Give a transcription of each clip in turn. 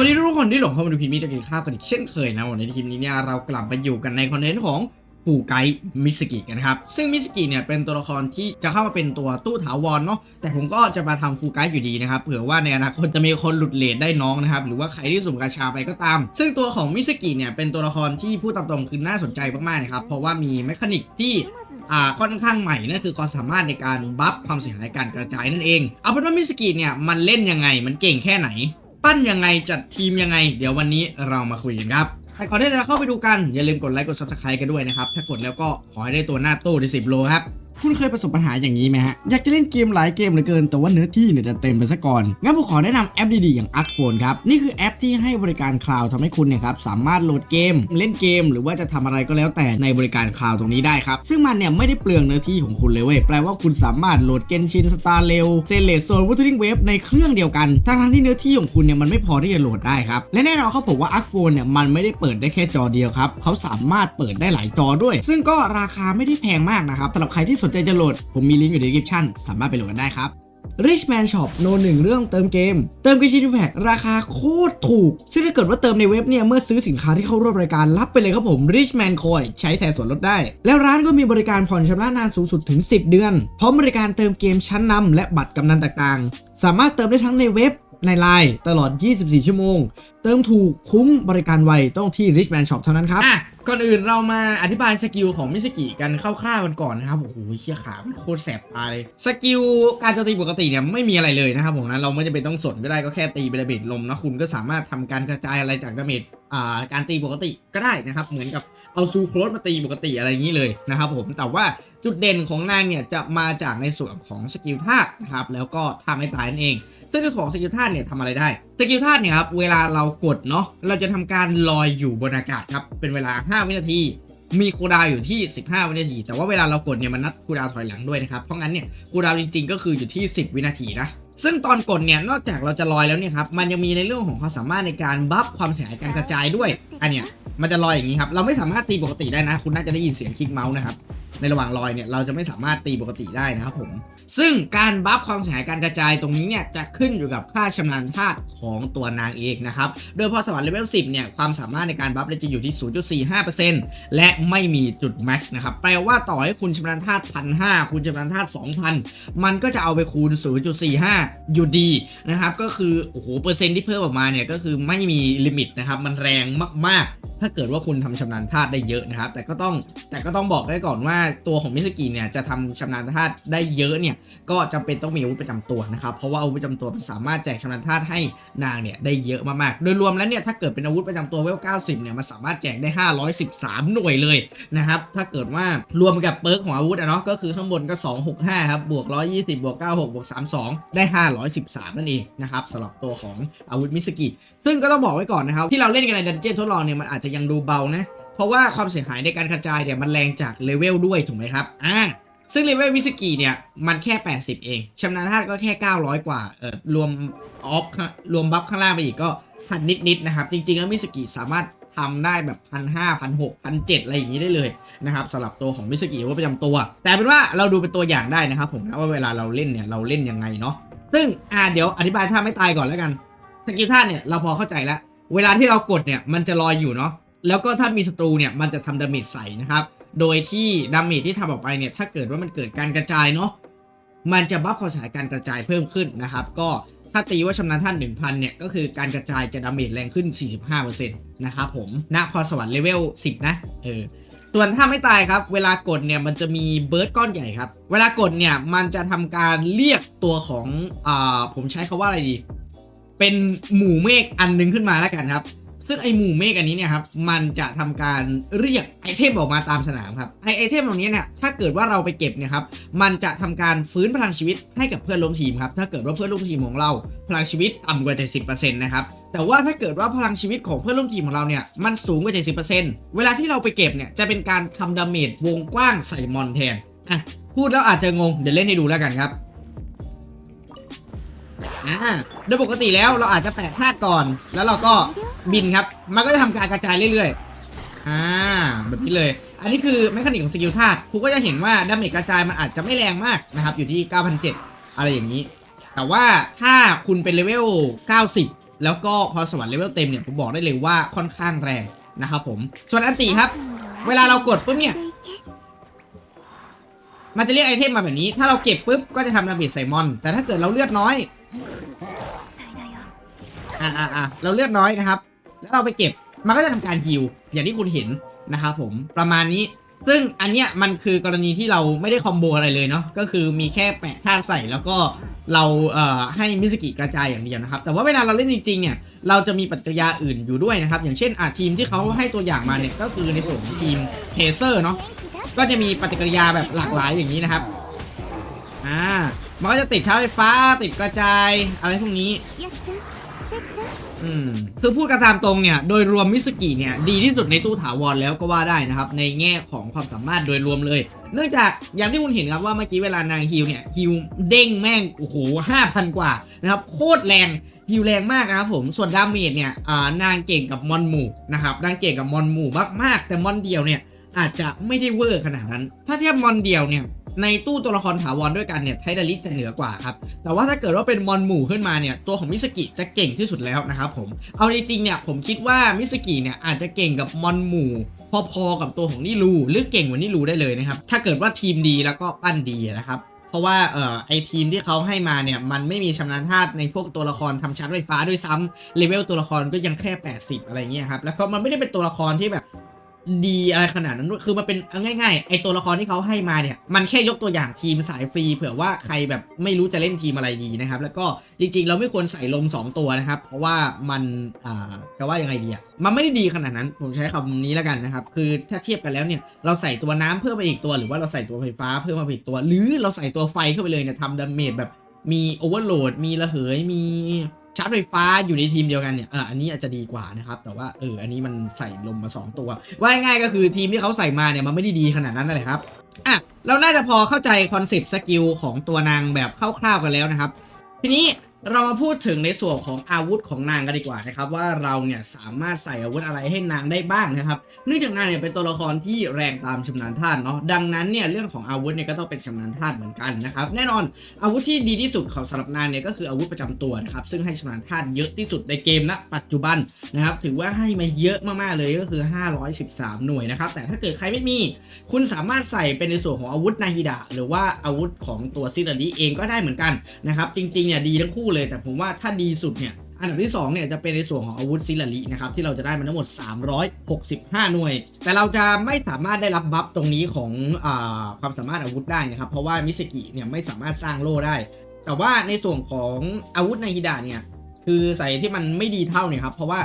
วัสดีทุกคนที่หลงเข้ามาดูคลิปนี้จะกินข้าวกันอีกเช่นเคยนะวันนี้ในคลิปนี้เนี่ยเรากลับมาอยู่กันในคอนเทนต์ของปูไกมิสกิกันครับ ซึ่งมิสกิเนี่ยเป็นตัวละครที่จะเข้ามาเป็นตัวตู้ถาวรเนาะแต่ผมก็จะมาทำฟูไกอยู่ดีนะครับเผื่อว่าในอนาคตจะมีคนหลุดเลทได้น้องนะครับหรือว่าใครที่สุ่มกาชาไปก็ตาม ซึ่งตัวของมิสกิเนี่ยเป็นตัวละครที่พูดตามตรงคือน่าสนใจมากๆนะครับเพราะว่ามีแมคานิกที่อ่าค่อนข้างใหม่นั่นคือความสามารถในการบัฟความเสียหายการกระจายนั่นเอง เอาเป็นว่ามิสกิเนี่ยมันเล่นยังไงมันเก่งแค่ไหน ปั้นยังไงจัดทีมยังไง เดี๋ยววันนี้เรามาคุยกันครับแต่ก่อนที่จะเข้าไปดูกัน อย่าลืมกดไลค์กด subscribe กันด้วยนะครับ ถ้ากดแล้วก็ขอให้ได้ตัวหน้าตู้ที่10โลครับ คุณเคยประสบปัญหาอย่างนี้ไหมฮะ อยากจะเล่นเกมหลายเกมเหลือเกิน แต่ว่าเนื้อที่เนี่ยจะเต็มไปซะก่อน งั้นผมขอแนะนำแอปดีๆ อย่าง a r c p h o n e ครับ นี่คือแอปที่ให้บริการคลาวด์ทำให้คุณเนี่ยครับสามารถโหลดเกม เล่นเกม หรือว่าจะทำอะไรก็แล้วแต่ในบริการคลาวด์ตรงนี้ได้ครับ ซึ่งมันเนี่ยไม่ได้เปลืองเนื้อที่ของคุณเลยเว้ย แปลว่าคุณสามารถโหลดเกนชินสตาร์เรลเซเลสโซลวูทริงเวฟในเครื่องเดียวกันทั้งที่เนื้อที่ของคุณเนี่ยมันไม่พอที่จะโหลดได้ครับ และแน่นอนเขาบอกว่า a r c p h o n e เนี่ยมันไม่ได้เปิดได้แค่จอเดียวครับเขาสามารถเปิดได้หลายจอด้วย ซึ่งก็ราคาไม่ได้แพงมากนะครับสำหรับใครที่สนใจจะโหลด ผมมีลิงก์อยู่ใน description สามารถไปโหลดกันได้ครับ Richman Shop โนหนึ่งเรื่องเติมเกม เติมกิชินแพคราคาโคตรถูก ซึ่งถ้าเกิดว่าเติมในเว็บเนี่ย เมื่อซื้อสินค้าที่เข้าร่วมรายการรับไปเลยครับผม Richman Coin ใช้แทนส่วนลดได้ แล้วร้านก็มีบริการผ่อนชำระนานสูงสุดถึง 10 เดือน พร้อมบริการเติมเกมชั้นนำและบัตรกำนันต่างๆ สามารถเติมได้ทั้งในเว็บ ในไลน์ตลอด 24 ชั่วโมง เติมถูกคุ้มบริการไวต้องที่ Richman Shop เท่านั้นครับ อะ ก่อนอื่นเรามาอธิบายสกิลของมิสกิกันคร่าวๆกันก่อนนะครับ โอ้โหเชี่ยขามันโคตรแสบตาเลย สกิลการโจมตีปกติเนี่ยไม่มีอะไรเลยนะครับผมนะเราไม่จำเป็นต้องสนก็ได้ก็แค่ตีเป็นดาเมจลมนะคุณก็สามารถทำการกระจายอะไรจากดาเมจ การตีปกติก็ได้นะครับ เหมือนกับเอาซูโครสมาตีปกติอะไรอย่างนี้เลยนะครับผมแต่ว่าจุดเด่นของนางเนี่ยจะมาจากในส่วนของสกิลธาตุนะครับแล้วก็ทำให้ตายนั่นเอง ซึ่งในส่วนของสกิลธาตุเนี่ยทำอะไรได้สกิลธาตุเนี่ยครับเวลาเรากดเนาะเราจะทำการลอยอยู่บนอากาศครับเป็นเวลา 5 วินาทีมีคูดาวอยู่ที่ 15 วินาที แต่ว่าเวลาเรากดเนี่ยมันนับคูดาวถอยหลังด้วยนะครับ เพราะงั้นเนี่ยคูดาวจริงๆ ก็คืออยู่ที่ 10 วินาทีนะ ซึ่งตอนกดเนี่ยนอกจากเราจะลอยแล้วเนี่ยครับมันยังมีในเรื่องของความสามารถในการบัฟความเสียหายการกระจายด้วยอันเนี้ยมันจะลอยอย่างนี้ครับเราไม่สามารถตีปกติได้นะ คุณน่าจะได้ยินเสียงคลิกเมาส์นะครับ ในระหว่างลอยเนี่ยเราจะไม่สามารถตีปกติได้นะครับผม ซึ่งการบัฟความเสียหายการกระจายตรงนี้เนี่ยจะขึ้นอยู่กับค่าชำนาญธาตุของตัวนางเองนะครับโดยพอสวรรค์เลเวล10เนี่ยความสามารถในการบัฟจะอยู่ที่ 0.45%และไม่มีจุดแม็กซ์นะครับแปลว่าต่อให้คุณชำนาญธาตุ1,500คุณชำนาญธาตุ2,000 มันก็จะเอาไปคูณ 0.45 อยู่ดีนะครับก็คือโอ้โหเปอร์เซ็นต์ที่เพิ่มออกมาเนี่ยก็คือไม่มีลิมิตนะครับมันแรงมากๆ ถ้าเกิดว่าคุณทำชำนาญธาตุได้เยอะนะครับ แต่ก็ต้องแต่ก็ต้องบอกได้ก่อนว่าตัวของมิสกิเนี่ยจะทำชำนาญธาตุได้เยอะเนี่ยก็จำเป็นต้องมีอาวุธประจำตัวนะครับ เพราะว่าอาวุธประจำตัวมันสามารถแจกชำนาญธาตุให้นางเนี่ยได้เยอะมากๆ โดยรวมแล้วเนี่ยถ้าเกิดเป็นอาวุธประจำตัวเวล 90 เนี่ยมันสามารถแจกได้ 513 หน่วยเลยนะครับ ถ้าเกิดว่ารวมกับเปิร์กของอาวุธอะเนาะก็คือข้างบนก็ 265 ครับ บวก 120 บวก 96 บวก 32 ได้ 513 นั่นเองนะครับสำหรับตัวของอาวุธมิสกิซึ่งก็ต้องบอกไว้ก่อนนะครับที่เราเล่นกันในดันเจี้ยนทดลองเนี่ยมันอาจจะยังดูเบานะ เพราะว่าความเสียหายในการกระจายเนี่ยมันแรงจากเลเวลด้วยถูกไหมครับอ่าซึ่งเลเวลมิสกิเนี่ยมันแค่ 80 เองชำนาญธาตุก็แค่ 900 กว่าเออรวมออฟรวมบัฟข้างล่างไปอีกก็พันนิดๆนะครับ จริงๆแล้วมิสกิสามารถทำได้แบบพันห้าพันหกพันเจ็ดอะไรอย่างนี้ได้เลยนะครับสำหรับตัวของมิสกิว่าประจำตัว แต่เป็นว่าเราดูเป็นตัวอย่างได้นะครับผมนะว่าเวลาเราเล่นเนี่ยเราเล่นยังไงเนาะซึ่งอ่าเดี๋ยวอธิบายท่าไม่ตายก่อนแล้วกันสกิลท่าเนี่ยเราพอเข้าใจแล้ว เวลาที่เรากดเนี่ยมันจะลอยอยู่เนาะแล้วก็ถ้ามีศัตรูเนี่ยมันจะทำดาเมจใส่นะครับ โดยที่ดาเมจที่ทำออกไปเนี่ยถ้าเกิดว่ามันเกิดการกระจายเนาะมันจะบัฟความสายการกระจายเพิ่มขึ้นนะครับ ก็ถ้าตีว่าชำนาญท่าน 1,000 เนี่ย ก็คือการกระจายจะดาเมจแรงขึ้น 45%นะครับผมณพรสวรรค์เลเวล 10 นะ เออ ส่วนถ้าไม่ตายครับ เวลากดเนี่ย มันจะมีเบิร์ดก้อนใหญ่ครับ เวลากดเนี่ย มันจะทำการเรียกตัวของ อ่า ผมใช้คาว่าอะไรดี เป็นหมู่เมฆอันหนึงขึ้นมาแล้วกันครับ ซึ่งไอหมู่เมฆอันนี้เนี่ยครับมันจะทำการเรียกไอเทมออกมาตามสนามครับไอไอเทมเหล่านี้เนี่ยถ้าเกิดว่าเราไปเก็บเนี่ยครับมันจะทำการฟื้นพลังชีวิตให้กับเพื่อนร่วมทีมครับถ้าเกิดว่าเพื่อนร่วมทีมของเราพลังชีวิตต่ำกว่า 70%นะครับแต่ว่าถ้าเกิดว่าพลังชีวิตของเพื่อนร่วมทีมของเราเนี่ยมันสูงกว่า 70%เวลาที่เราไปเก็บเนี่ยจะเป็นการทำดาเมจวงกว้างใส่มอนแทนอะพูดแล้วอาจจะงงเดี๋ยวเล่นให้ดูแล้วกันครับ อ่าโดยปกติแล้วเราอาจจะแปะธาตุก่อน แล้วเราก็บินครับ มันก็จะทำการกระจายเรื่อยๆ อ่า แบบนี้เลย อันนี้คือแมคานิกของสกิลธาตุครูก็จะเห็นว่าดาเมจกระจายมันอาจจะไม่แรงมากนะครับ อยู่ที่ 9,700 อะไรอย่างนี้ แต่ว่าถ้าคุณเป็นเลเวล 90 แล้วก็พรสวรรค์เลเวลเต็มเนี่ย ผมบอกได้เลยว่าค่อนข้างแรงนะครับผม ส่วนอันติครับ เวลาเรากดปุ๊บเนี่ย มันจะเรียกไอเทมมาแบบนี้ ถ้าเราเก็บปุ๊บก็จะทำดาเมจใส่มอน แต่ถ้าเกิดเราเลือดน้อย อ่าอ่าเราเลือดน้อยนะครับ แล้วเราไปเก็บมันก็จะทำการฮิวอย่างที่คุณเห็นนะครับผมประมาณนี้ ซึ่งอันเนี้ยมันคือกรณีที่เราไม่ได้คอมโบอะไรเลยเนาะก็คือมีแค่แปะท่าใส่แล้วก็เราเอ่อให้มิสกิกระจายอย่างเดียวนะครับ แต่ว่าเวลาเราเล่นจริงๆเนี่ยเราจะมีปฏิกิริยาอื่นอยู่ด้วยนะครับ อย่างเช่นอาทีมที่เขาให้ตัวอย่างมาเนี่ยก็คือในส่วนของทีมเพเซอร์เนาะก็จะมีปฏิกิริยาแบบหลากหลายอย่างนี้นะครับอ่า มันก็จะติดชาร์จไฟฟ้าติดกระจายอะไรพวกนี้ อืมคือพูดกระตามตรงเนี่ย โดยรวมมิสกิเนี่ย ดีที่สุดในตู้ถาวรแล้วก็ว่าได้นะครับ ในแง่ของความสามารถโดยรวมเลย เนื่องจากอย่างที่คุณเห็นครับว่าเมื่อกี้เวลานางฮิวเนี่ยฮิวเด้งแม่ง โอ้โหห้าพันกว่านะครับ โคตรแรงฮิวแรงมากนะครับผมส่วนดาเมจเนี่ยนางเก่งกับมอนหมู่นะครับนางเก่งกับมอนหมู่มากๆ แต่มอนเดียวเนี่ยอาจจะไม่ได้เวอร์ขนาดนั้น ถ้าเทียบมอนเดียวเนี่ย ในตู้ตัวละครถาวรด้วยกันเนี่ยไทดาริจะเหนือกว่าครับ แต่ว่าถ้าเกิดว่าเป็นมอนหมู่ขึ้นมาเนี่ยตัวของมิสกิจะเก่งที่สุดแล้วนะครับผม เอาจริงๆเนี่ยผมคิดว่ามิสกิเนี่ยอาจจะเก่งกับมอนหมู่พอๆกับตัวของนิรูหรือเก่งกว่านิรูได้เลยนะครับถ้าเกิดว่าทีมดีแล้วก็ปั้นดีนะครับเพราะว่าเอ่อไอทีมที่เขาให้มาเนี่ยมันไม่มีชำนาญธาตุในพวกตัวละครทำชาร์จไฟฟ้าด้วยซ้ำเลเวลตัวละครก็ยังแค่ 80 อะไรเงี้ยครับแล้วก็มันไม่ได้เป็นตัวละครที่แบบ ดีอะไรขนาดนั้นวยคือมันเป็นเอาง่ายๆ ไอตัวละครที่เขาให้มาเนี่ย มันแค่ยกตัวอย่างทีมสายฟรี เผื่อว่าใครแบบไม่รู้จะเล่นทีมอะไรดีนะครับ แล้วก็จริง ๆ เราไม่ควรใส่ลม 2 ตัวนะครับ เพราะว่ามันอ่าจะว่ายังไงดีอะมันไม่ได้ดีขนาดนั้น ผมใช้คำนี้แล้วกันนะครับ คือถ้าเทียบกันแล้วเนี่ย เราใส่ตัวน้ำเพิ่มไปอีกตัว หรือว่าเราใส่ตัวไฟฟ้าเพิ่มมาอีกตัว หรือเราใส่ตัวไฟเข้าไปเลยเนี่ยทำดาเมจแบบมีโอเวอร์โหลด มีระเหย มี ชาร์จไฟฟ้าอยู่ในทีมเดียวกันเนี่ยเอออันนี้อาจจะดีกว่านะครับแต่ว่าเอออันนี้มันใส่ลมมา 2 ตัว ว่าง่ายก็คือทีมที่เขาใส่มาเนี่ยมันไม่ได้ดีขนาดนั้นนั่นแหละครับอะเราน่าจะพอเข้าใจคอนเซปต์สกิลของตัวนางแบบคร่าวๆกันแล้วนะครับ ทีนี้ เรามาพูดถึงในส่วนของอาวุธของนางกันดีกว่านะครับว่าเราเนี่ยสามารถใส่อาวุธอะไรให้นางได้บ้างนะครับเนื่องจากนางเนี่ยเป็นตัวละครที่แรงตามชำนาญธาตุเนาะดังนั้นเนี่ยเรื่องของอาวุธเนี่ยก็ต้องเป็นชำนาญธาตุเหมือนกันนะครับแน่นอนอาวุธที่ดีที่สุดของสำหรับนางเนี่ยก็คืออาวุธประจำตัวนะครับซึ่งให้ชำนาญธาตุเยอะที่สุดในเกมณปัจจุบันนะครับถือว่าให้มาเยอะมากๆเลยก็คือ 513 หน่วยนะครับแต่ถ้าเกิดใครไม่มี คุณสามารถใส่เป็นในส่วนของอาวุธนาฮิดะหรือว่าอาวุธของตัวซิดาริเองก็ได้เหมือนกันนะครับจริงๆเนี่ยดีทั้งคู่เลย แต่ผมว่าถ้าดีสุดเนี่ยอันดับที่2เนี่ยจะเป็นในส่วนของอาวุธซิลารินะครับที่เราจะได้มันทั้งหมด 365 หน่วย แต่เราจะไม่สามารถได้รับบัฟตรงนี้ของอความสามารถอาวุธได้นะครับ เพราะว่ามิสกิเนี่ยไม่สามารถสร้างโล่ได้ แต่ว่าในส่วนของอาวุธนาฮิดะเนี่ยคือใส่ที่มันไม่ดีเท่าเนี่ยครับเพราะว่า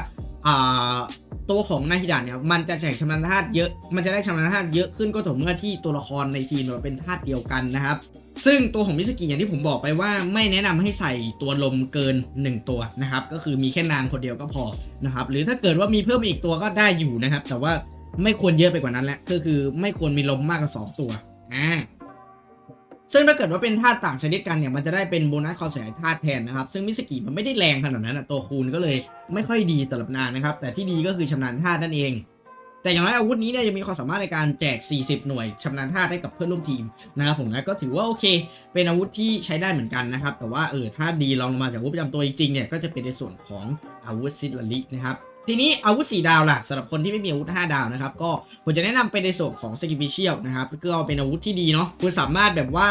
ตัวของนาฮิดะเนี่ยมันจะแข่งชำนาญธาตุเยอะมันจะได้ชำนาญธาตุเยอะขึ้นก็ต่อเมื่อที่ตัวละครในทีมเนี่ยเป็นธาตุเดียวกันนะครับ ซึ่งตัวของมิสกิอย่างที่ผมบอกไปว่าไม่แนะนำให้ใส่ตัวลมเกิน 1 ตัวนะครับก็คือมีแค่นางคนเดียวก็พอนะครับหรือถ้าเกิดว่ามีเพิ่มอีกตัวก็ได้อยู่นะครับ แต่ว่าไม่ควรเยอะไปกว่านั้นแหละก็คือไม่ควรมีลมมากกว่าสองตัวอ่าซึ่งถ้าเกิดว่าเป็นธาตุต่างชนิดกันเนี่ยมันจะได้เป็นโบนัสความเสียหายธาตุแทนนะครับ ซึ่งมิสกิมันไม่ได้แรงขนาดนั้นอะตัวคูณก็เลยไม่ค่อยดีสำหรับนางนะครับ แต่ที่ดีก็คือชำนาญธาตุนั่นเอง แต่อย่างไรอาวุธนี้เนี่ยยังมีความสามารถในการแจก 40 หน่วยชำนาญธาตุให้กับเพื่อนร่วมทีมนะครับผมนะก็ถือว่าโอเค เป็นอาวุธที่ใช้ได้เหมือนกันนะครับแต่ว่าเออถ้าดีลองลงมาจากอาวุธประจำตัวจริงๆเนี่ยก็จะเป็นในส่วนของอาวุธซิลลินะครับทีนี้อาวุธ 4 ดาวล่ะสำหรับคนที่ไม่มีอาวุธ 5 ดาวนะครับก็ผมจะแนะนำเป็นในส่วนของสกิลฟิเชียลนะครับก็เป็นอาวุธที่ดีเนาะคุณสามารถแบบว่า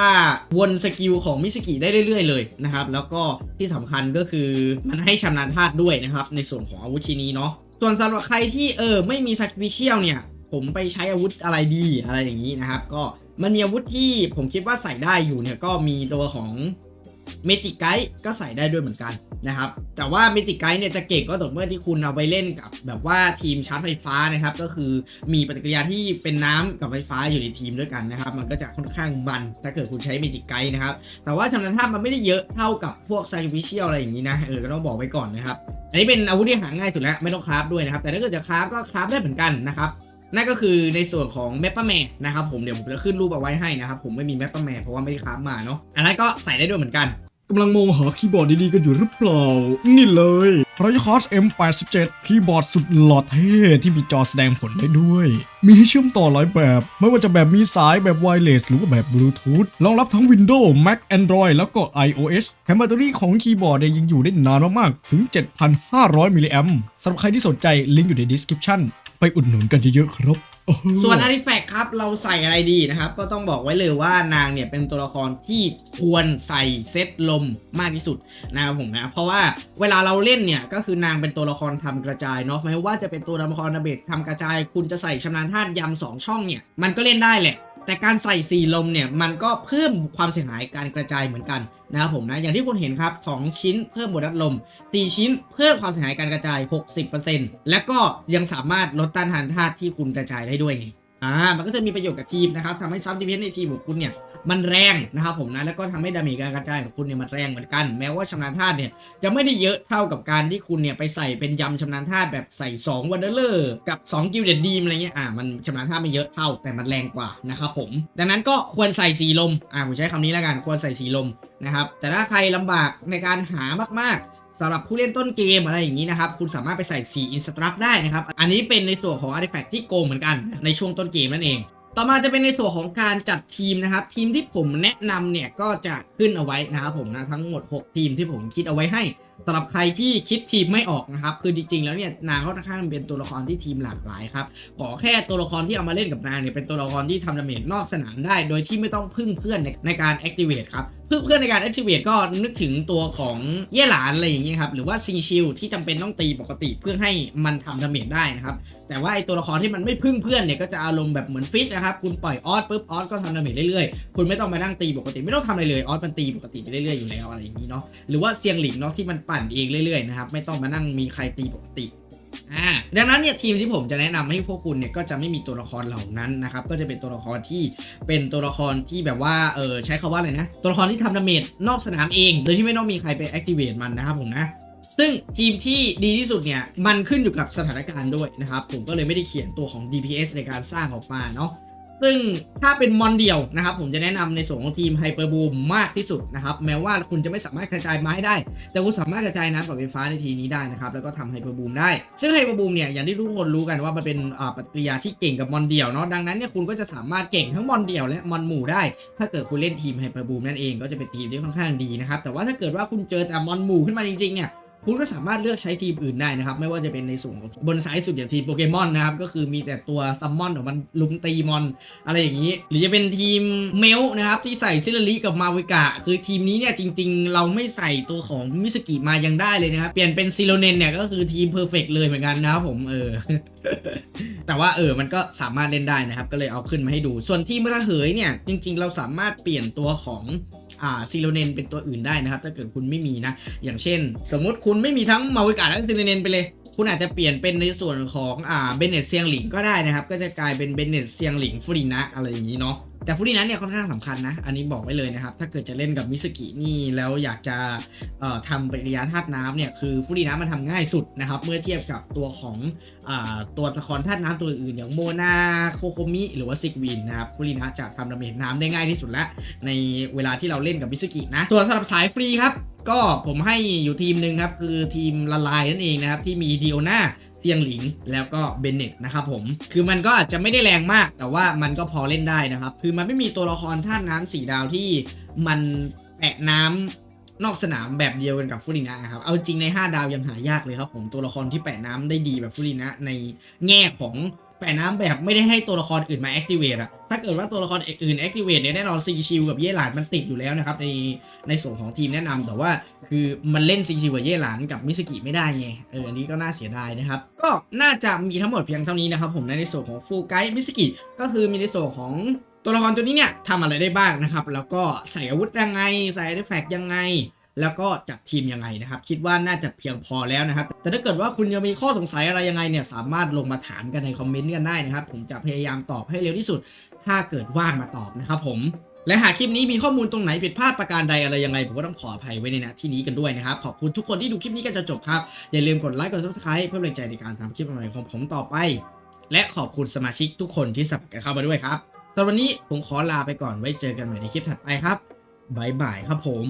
วนสกิลของมิสกิได้เรื่อยๆเลยนะครับแล้วก็ที่สำคัญก็คือมันให้ชำนาญธาตุด้วยนะครับในส่วนของอาวุธชิ้นนี้เนาะ ส่วนสำหรับใครที่เออไม่มีสกิลฟิเชียลเนี่ย ผมไปใช้อาวุธอะไรดีอะไรอย่างนี้นะครับ ก็มันมีอาวุธที่ผมคิดว่าใส่ได้อยู่เนี่ยก็มีตัวของ เมจิกไกด์ก็ใส่ได้ด้วยเหมือนกันนะครับ แต่ว่าเมจิกไกด์เนี่ยจะเก่งก็ต่อเมื่อที่คุณเอาไปเล่นกับแบบว่าทีมชาร์จไฟฟ้านะครับ ก็คือมีปฏิกิริยาที่เป็นน้ำกับไฟฟ้าอยู่ในทีมด้วยกันนะครับ มันก็จะค่อนข้างมัน ถ้าเกิดคุณใช้เมจิกไกด์นะครับ แต่ว่าชำนาญธาตุมันไม่ได้เยอะเท่ากับพวกไซฟิเชียลอะไรอย่างนี้นะ เออ ก็ต้องบอกไว้ก่อนนะครับ อันนี้เป็นอาวุธที่หาง่ายสุดแล้วไม่ต้องคราฟด้วยนะครับ แต่ถ้าเกิดจะคราฟก็คราฟได้เหมือนกันนะครับนั่นก็คือในส่วนของแมปเปอร์แมนะครับผมเดี๋ยวผมจะขึ้นรูปเอาไว้ให้นะครับผมไม่มีแมปเปอร์แมเพราะว่าไม่ได้คราฟมาเนาะอันนั้นก็ใส่ได้ด้วยเหมือนกันำลังมองหาคีย์บอร์ดดีๆกันอยู่หรือเปล่า นี่เลย r o y a l c o s M87 คีย์บอร์ดสุดหล่อเท่ที่มีจอแสดงผลได้ด้วย มีให้เชื่อมต่อหลายแบบ ไม่ว่าจะแบบมีสายแบบไวเลสหรือว่าแบบบลูทูธรองรับทั้ง Windows Mac Android แล้วก็ iOS แถมแบตเตอรี่ของคีย์บอร์ดยยังอยู่ได้นานมากๆ ถึง 7,500มิลลิแอมสำหรับใครที่สนใจลิงก์อยู่ใน description ไปอุดหนุนกันเยอะๆครับ ส่วน Artifact ครับเราใส่อะไรดีนะครับ ก็ต้องบอกไว้เลยว่านางเนี่ยเป็นตัวละครที่ควรใส่เซตลมมากที่สุดนะครับผมนะเพราะว่าเวลาเราเล่นเนี่ยก็คือนางเป็นตัวละครทำกระจายเนาะไม่ว่าจะเป็นตัวละครนาเบดทำกระจาย คุณจะใส่ชำนาญธาตุยำสองช่องเนี่ยมันก็เล่นได้แหละ แต่การใส่สีลมเนี่ยมันก็เพิ่มความเสียหายการกระจายเหมือนกันนะครับผมนะอย่างที่คุณเห็นครับ 2 ชิ้นเพิ่มบทดัดลม 4 ชิ้นเพิ่มความเสียหายการกระจาย 60%และก็ยังสามารถลดต้านทานธาตุที่คุณกระจายได้ด้วยไง อ่ามันก็จะมีประโยชน์กับทีมนะครับทำให้ซับดิเพนในทีมของคุณเนี่ยมันแรงนะครับผมนะแล้วก็ทำให้ดาเมจการกระจายของคุณเนี่ยมันแรงเหมือนกัน แม้ว่าชำนาญธาตุเนี่ยจะไม่ได้เยอะเท่ากับการที่คุณเนี่ยไปใส่เป็นยำชำนาญธาตุแบบใส่2วันเดอร์กับ 2 กิลเดดดีมอะไรเงี้ยอ่ามันชำนาญธาตุไม่เยอะเท่าแต่มันแรงกว่านะครับผม ดังนั้นก็ควรใส่สีลมอ่าผมใช้คำนี้แล้วกันควรใส่สีลมนะครับแต่ถ้าใครลำบากในการหามากๆ สำหรับผู้เล่นต้นเกมอะไรอย่างนี้นะครับ คุณสามารถไปใส่สีอินสตรักได้นะครับ อันนี้เป็นในส่วนของ Artifact ที่โกงเหมือนกันในช่วงต้นเกมนั่นเอง ต่อมาจะเป็นในส่วนของการจัดทีมนะครับ ทีมที่ผมแนะนำเนี่ยก็จะขึ้นเอาไว้นะครับผมนะทั้งหมด 6 ทีมที่ผมคิดเอาไว้ให้ สำหรับใครที่คิดทีมไม่ออกนะครับ คือจริงๆแล้วเนี่ยนางค่อนข้างเป็นตัวละครที่ทีมหลากหลายครับ ขอแค่ตัวละครที่เอามาเล่นกับนางเนี่ยเป็นตัวละครที่ทำดาเมจนอกสนามได้ โดยที่ไม่ต้องพึ่งเพื่อนในในการ activate ครับพึ่งเพื่อนในการ activate ก็นึกถึงตัวของเย่หลานอะไรอย่างเงี้ยครับ หรือว่าซิงชิลที่จำเป็นต้องตีปกติเพื่อให้มันทำดาเมจได้นะครับ แต่ว่าไอตัวละครที่มันไม่พึ่งเพื่อนเนี่ยก็จะอารมณ์แบบเหมือนฟิชนะครับ คุณปล่อยออสปุ๊บออสก็ทำดาเมจเรื่อยๆ คุณไม่ต้องมานั่งตีปกติไม่ต้องทำอะไรเลยออสมันตีปกติไปเรื่อยๆอยู่แล้วอะไรอย่างนี้เนาะหรือว่าเซียงหลิงเนาะที่มันปนเองเรื่อยๆนะครับไม่ต้องมานั่งมีใครตีปกติอ่าดังนั้นเนี่ยทีมที่ผมจะแนะนำให้พวกคุณเนี่ยก็จะไม่มีตัวละครเหล่านั้นนะครับก็จะเป็นตัวละครที่เป็นตัวละครที่แบบว่าเออใช้คาว่าอะไรนะ ตัวละครที่ทำดาเมจนอกสนามเองโดยที่ไม่ต้องมีใครไป activate มันนะครับผมนะซึ่งทีมที่ดีที่สุดเนี่ย มันขึ้นอยู่กับสถานการณ์ด้วยนะครับ ผมก็เลยไม่ได้เขียนตัวของ DPS ในการสร้างออกมาเนาะ ซึ่งถ้าเป็นมอนเดียวนะครับ ผมจะแนะนำในส่วนของทีมไฮเปอร์บูมมากที่สุดนะครับ แม้ว่าคุณจะไม่สามารถกระจายไม้ได้ แต่คุณสามารถกระจายน้ำกับไฟฟ้าในทีนี้ได้นะครับ แล้วก็ทำไฮเปอร์บูมได้ ซึ่งไฮเปอร์บูมเนี่ย อย่างที่ทุกคนรู้กันว่ามันเป็นปฏิกิริยาที่เก่งกับมอนเดียวเนาะ ดังนั้นเนี่ยคุณก็จะสามารถเก่งทั้งมอนเดียวและมอนหมู่ได้ ถ้าเกิดคุณเล่นทีมไฮเปอร์บูมนั่นเอง ก็จะเป็นทีมที่ค่อนข้างดีนะครับ แต่ว่าถ้าเกิดว่าคุณเจอแต่มอนหมู่ขึ้นมาจริงๆเนี่ย คุณก็สามารถเลือกใช้ทีมอื่นได้นะครับ ไม่ว่าจะเป็นในส่วนบนซ้ายสุดอย่างทีมโปเกมอนนะครับ ก็คือมีแต่ตัวซัมมอนของมันลุมตีมอน อะไรอย่างนี้ หรือจะเป็นทีมเมลนะครับ ที่ใส่ซิลลิกับมาวิกะ คือทีมนี้เนี่ยจริง ๆ เราไม่ใส่ตัวของมิสกิมายังได้เลยนะครับ เปลี่ยนเป็นซิโลเนนเนี่ยก็คือทีมเพอร์เฟกเลยเหมือนกันนะครับผมเออแต่ว่าเออมันก็สามารถเล่นได้นะครับ ก็เลยเอาขึ้นมาให้ดู ส่วนทีมระเหยเนี่ยจริง ๆ เราสามารถเปลี่ยนตัวของ ซิโลเนนเป็นตัวอื่นได้นะครับ ถ้าเกิดคุณไม่มีนะ อย่างเช่น สมมติคุณไม่มีทั้งมาวิกาและซิโลเนนไปเลยคุณอาจจะเปลี่ยนเป็นในส่วนของอ่าเบนเนตเซียงหลิงก็ได้นะครับ ก็จะกลายเป็นเบนเนตเซียงหลิงฟรีนะอะไรอย่างนี้เนาะ แต่ฟูรีนั้นเนี่ยค่อนข้างสำคัญนะ อันนี้บอกไว้เลยนะครับ ถ้าเกิดจะเล่นกับมิสกินี่แล้วอยากจะทำปฏิกิริยาธาตุน้ำเนี่ยคือฟูรินะมันทำง่ายสุดนะครับ เมื่อเทียบกับตัวของอตัวละครธาตุน้ำตัวอื่นอย่างโมนาโคโคมิหรือว่าซิกวินนะครับฟูรินะจะทำดาเมจน้ำได้ง่ายที่สุดแล้วในเวลาที่เราเล่นกับมิสกินะ ตัวสำหรับสายฟรีครับ ก็ผมให้อยู่ทีมหนึ่งครับ คือทีมละลายนั่นเองนะครับ ที่มีดิโอนาเซียงหลิงแล้วก็เบนเน็ตนะครับผม คือมันก็อาจจะไม่ได้แรงมาก แต่ว่ามันก็พอเล่นได้นะครับ คือมันไม่มีตัวละครท่าตุน้ำสีดาวที่มันแปะน้ำนอกสนามแบบเดียวกันกับฟูรินะครับ เอาจริงใน 5 ดาวยังหายากเลยครับผมตัวละครที่แปะน้ำได้ดีแบบฟูรินะในแง่ของ แปะน้ำแบบไม่ได้ให้ตัวละครอื่นมาแอคทีเวตอะถ้าเกิดว่าตัวละครอื่นแอคทีเวตเนี่ยแน่นอนซีชิวกับเย่หลานมันติดอยู่แล้วนะครับในในส่วนของทีมแนะนำแต่ว่าคือมันเล่นซีชิวกับเย่หลานกับมิสกิไม่ได้ไงเอออันนี้ก็น่าเสียดายนะครับ ก็น่าจะมีทั้งหมดเพียงเท่านี้นะครับผมในส่วนของฟูไกมิสกิก็คือมีในส่วนของตัวละครตัวนี้เนี่ยทำอะไรได้บ้างนะครับแล้วก็ใส่อาวุธยังไงใส่อาร์ติแฟกต์ยังไง แล้วก็จัดทีมยังไงนะครับ คิดว่าน่าจะเพียงพอแล้วนะครับ แต่ถ้าเกิดว่าคุณยังมีข้อสงสัยอะไรยังไงเนี่ยสามารถลงมาถามกันในคอมเมนต์กันได้นะครับ ผมจะพยายามตอบให้เร็วที่สุด ถ้าเกิดว่างมาตอบนะครับผมและหากคลิปนี้มีข้อมูลตรงไหนผิดพลาดประการใดอะไรยังไง ผมก็ต้องขออภัยไว้ในณที่นี้กันด้วยนะครับ ขอบคุณทุกคนที่ดูคลิปนี้กันจนจบครับ อย่าลืมกดไลค์กด subscribe เพื่อเป็นแรงใจในการทำคลิปใหม่ของผมต่อไป และขอบคุณสมาชิกทุกคนที่สมัครกันเข้ามาด้วยครับสำหรับวันนี้ผมขอลาไปก่อนไว้เจอกันใหม่ในคลิปถัดไปครับบ๊ายบายครับผม